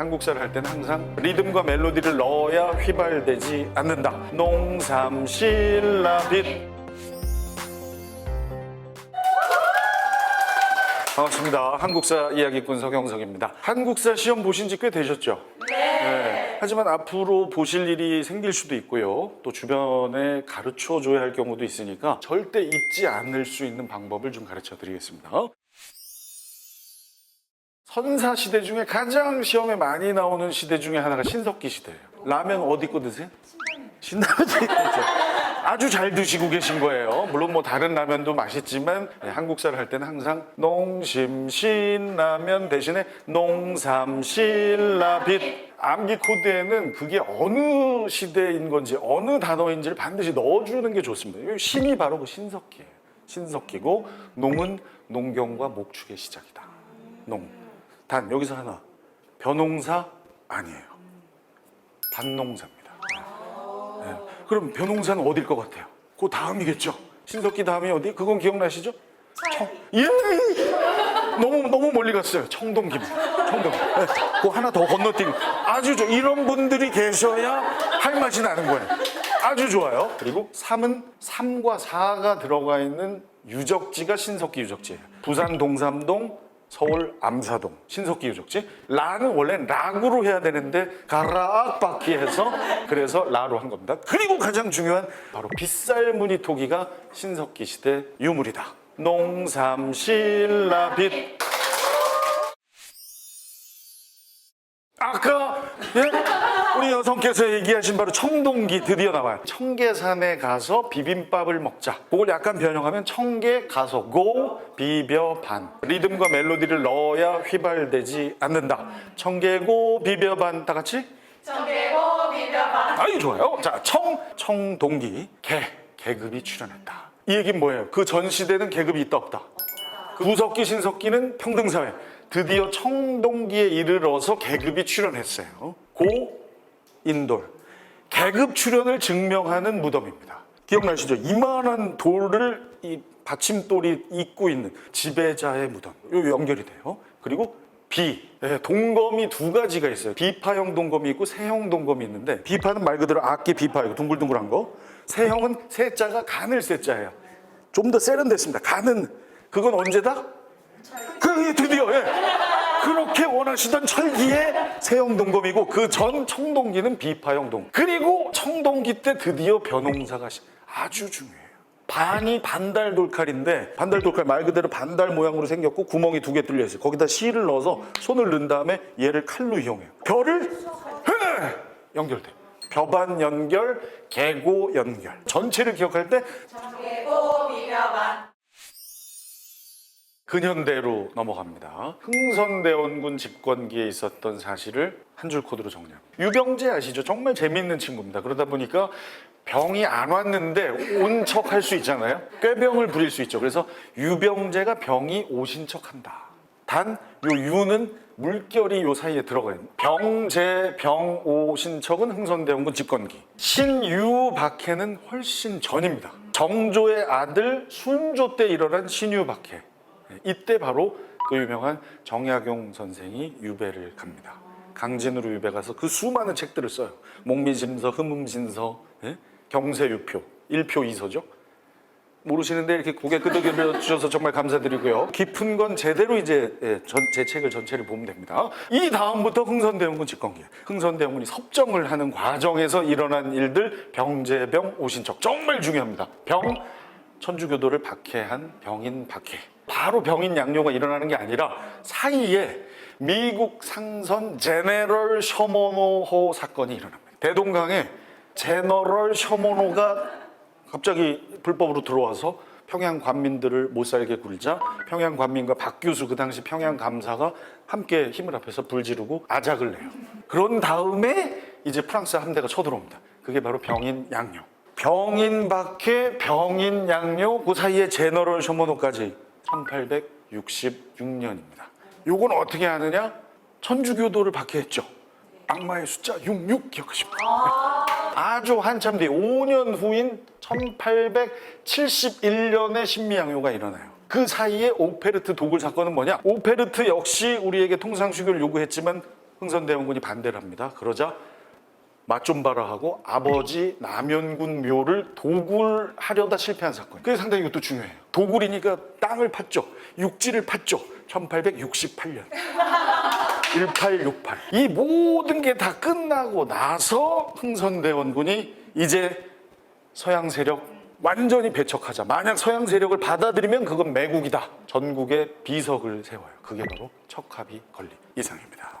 한국사를 할 때는 항상 리듬과 멜로디를 넣어야 휘발되지 않는다. 농삼신라빛 반갑습니다. 한국사 이야기꾼 서경석입니다. 한국사 시험 보신 지 꽤 되셨죠? 네. 하지만 앞으로 보실 일이 생길 수도 있고요. 또 주변에 가르쳐 줘야 할 경우도 있으니까 절대 잊지 않을 수 있는 방법을 좀 가르쳐 드리겠습니다. 선사 시대 중에 가장 시험에 많이 나오는 시대 중에 하나가 신석기 시대예요. 라면 어디 거 드세요? 신라면 드시죠. 아주 잘 드시고 계신 거예요. 물론 뭐 다른 라면도 맛있지만 네, 한국사를 할 때는 항상 농심 신라면 대신에 농삼 신라빛 암기 코드에는 그게 어느 시대인 건지 어느 단어인지를 반드시 넣어주는 게 좋습니다. 이 신이 바로 그 신석기예요. 신석기고 농은 농경과 목축의 시작이다. 농. 단 여기서 하나 벼농사 아니에요. 단농사입니다. 네. 그럼 벼농사는 어딜 것 같아요? 그 다음이겠죠. 신석기 다음이 어디? 그건 기억나시죠? 청. 예. 너무 너무 멀리 갔어요. 청동김. 청동. 네. 그 하나 더 건너뛰고 아주 좋. 이런 분들이 계셔야 할 맛이 나는 거예요. 아주 좋아요. 그리고 삼은 삼과사가 들어가 있는 유적지가 신석기 유적지예요. 부산 동삼동 서울 암사동 신석기 유적지. 라는 원래 락으로 해야 되는데 가락바퀴 해서 그래서 라로 한 겁니다. 그리고 가장 중요한 바로 빗살무늬 토기가 신석기 시대 유물이다. 농삼신라빛 아까 예? 우리 여성께서 얘기하신 바로 청동기 드디어 나와요. 청계산에 가서 비빔밥을 먹자. 그걸 약간 변형하면 청계 가서 고 비벼 반. 리듬과 멜로디를 넣어야 휘발되지 않는다. 청계고 비벼 반 다 같이? 청개고 비벼 반 아유 좋아요. 자, 청 청동기 개 계급이 출연했다. 이 얘기는 뭐예요? 그 전 시대는 계급이 있다 없다. 구석기 신석기는 평등사회. 드디어 청동기에 이르러서 계급이 출연했어요. 고 인돌 계급 출연을 증명하는 무덤입니다. 기억나시죠? 이만한 돌을 이 받침돌이 잇고 있는 지배자의 무덤. 요 연결이 돼요. 그리고 비 예, 동검이 두 가지가 있어요. 비파형 동검이 있고 세형 동검이 있는데 비파는 말 그대로 악기 비파이고 둥글둥글한 거. 세형은 세자가 간을 세자예요. 좀 더 세련됐습니다. 간은 그건 언제다? 그 드디어 예. 그렇게 원하시던 철기의 세형 동검이고 그 전 청동기는 비파형 동. 그리고 청동기 때 드디어 시- 아주 중요해요. 반이 반달 돌칼인데 반달 돌칼 말 그대로 반달 모양으로 생겼고 구멍이 두 개 뚫려 있어요. 거기다 실을 넣어서 손을 넣은 다음에 얘를 칼로 이용해요. 헤! 연결돼. 벼반 연결, 개고 연결. 전체를 기억할 때 청개고 비벼반 근현대로 넘어갑니다. 흥선대원군 집권기에 있었던 사실을 한 줄 코드로 정리합니다. 유병재 아시죠? 정말 재밌는 친구입니다. 그러다 보니까 병이 안 왔는데 온 척 할 수 있잖아요. 꾀병을 부릴 수 있죠. 그래서 유병재가 병이 오신 척 한다. 단, 요 유는 물결이 요 사이에 들어가 있는 병재, 병, 오 신 척은 흥선대원군 집권기. 신유 박해는 훨씬 전입니다. 정조의 아들 순조 때 일어난 신유 박해. 이때 바로 그 유명한 정약용 선생이 유배를 갑니다. 강진으로 유배 가서 그 수많은 책들을 써요. 목미심서, 흠음신서, 예? 경세유표, 일표 이서죠. 모르시는데 이렇게 고개 끄덕여 주셔서 정말 감사드리고요. 깊은 건 제대로 이제 예, 전, 제 책을 전체를 보면 됩니다. 이 다음부터 흥선대원군 집권기. 흥선대원군이 섭정을 하는 과정에서 일어난 일들 병제병 오신척 정말 중요합니다. 병 천주교도를 박해한 병인 박해. 바로 병인 양요가 일어나는 게 아니라 사이에 미국 상선 제네럴 셔모노호 사건이 일어납니다. 대동강에 제너럴 셔모노가 갑자기 불법으로 들어와서 평양 관민들을 못 살게 굴자 평양 관민과 박 교수 그 당시 평양 감사가 함께 힘을 합해서 불 지르고 아작을 내요. 그런 다음에 이제 프랑스 함대가 쳐들어옵니다. 그게 바로 병인 양요. 병인 박해, 병인 양요 그 사이에 제너럴 셔모노까지 1866년입니다. 요건 어떻게 하느냐? 천주교도를 박해했죠. 악마의 숫자 66 기억하십니까? 아주 한참 뒤 5년 후인 1871년에 신미양요가 일어나요. 그 사이에 오페르트 도굴 사건은 뭐냐? 오페르트 역시 우리에게 통상수교를 요구했지만 흥선대원군이 반대를 합니다. 그러자 맛 좀 봐라 하고 아버지 남현군 묘를 도굴하려다 실패한 사건. 그게 상당히 이것도 중요해요. 도굴이니까 땅을 팠죠. 육지를 팠죠. 1868년. 1868. 이 모든 게 다 끝나고 나서 흥선대원군이 이제 서양 세력 완전히 배척하자. 만약 서양 세력을 받아들이면 그건 매국이다. 전국에 비석을 세워요. 그게 바로 척합이 걸린 이상입니다.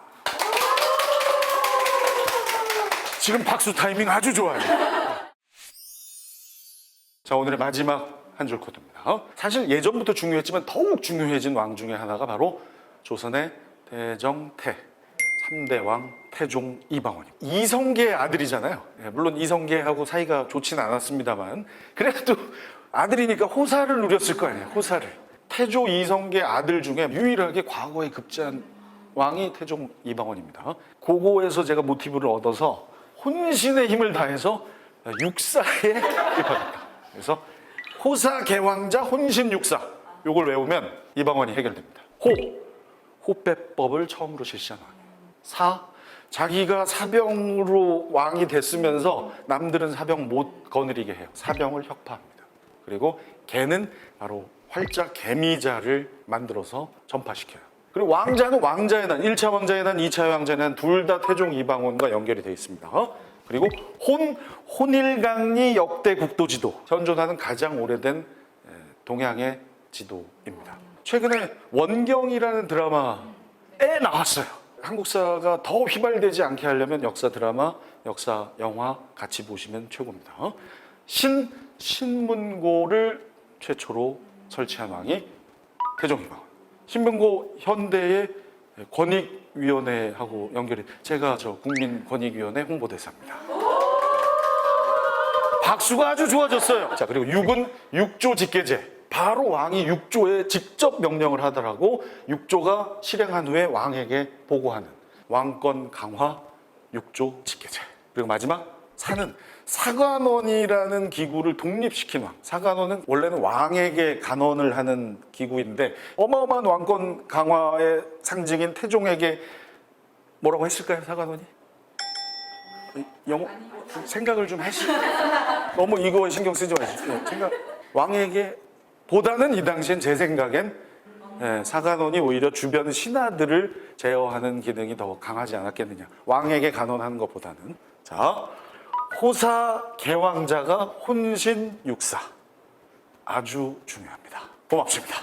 지금 박수 타이밍 아주 좋아요. 자, 오늘의 마지막 한 줄 코드입니다. 어? 사실 예전부터 중요했지만 더욱 중요해진 왕 중에 하나가 바로 조선의 대정태. 3대 왕 태종 이방원입니다. 이성계의 아들이잖아요. 예, 물론 이성계하고 사이가 좋지는 않았습니다만 그래도 아들이니까 호사를 누렸을 거 아니에요. 호사를. 태조 이성계 아들 중에 유일하게 과거에 급제한 왕이 태종 이방원입니다. 고고에서 제가 모티브를 얻어서 혼신의 힘을 다해서 육사에 입학했다. 그래서 호사 개왕자 혼신 육사 요걸 외우면 이방원이 해결됩니다. 호 호빼법을 처음으로 실시한 왕이에요. 사 자기가 사병으로 왕이 됐으면서 남들은 사병 못 거느리게 해요. 사병을 혁파합니다. 그리고 개는 바로 활자 개미자를 만들어서 전파시켜요. 그리고 왕자는 왕자의 난, 1차 왕자의 난, 2차 왕자의 난 둘 다 태종 이방원과 연결이 되어 있습니다. 어? 그리고 혼 혼일강리 역대 국도 지도 현존하는 가장 오래된 에, 동양의 지도입니다. 최근에 원경이라는 드라마에 나왔어요. 한국사가 더 휘발되지 않게 하려면 역사 드라마, 역사 영화 같이 보시면 최고입니다. 어? 신 신문고를 최초로 설치한 왕이 태종이방원. 신문고 현대의 권익위원회하고 연결이 제가 저 국민권익위원회 홍보대사입니다. 박수가 아주 좋아졌어요. 자 그리고 6은 육조 직계제. 바로 왕이 육조에 직접 명령을 하더라고 육조가 실행한 후에 왕에게 보고하는 왕권 강화 육조 직계제. 그리고 마지막 사는 사관원이라는 기구를 독립시킨 왕. 사관원은 원래는 왕에게 간언을 하는 기구인데 어마어마한 왕권 강화의 상징인 태종에게 뭐라고 했을까요, 사관원이? 영어 생각을 좀 하시. 너무 이거에 신경 쓰지 마시고 예, 생각 왕에게 보다는 이 당시엔 제 생각엔 예, 사관원이 오히려 주변 신하들을 제어하는 기능이 더 강하지 않았겠느냐. 왕에게 간언하는 것보다는 자 호사 개왕자가 혼신 육사 아주 중요합니다. 고맙습니다.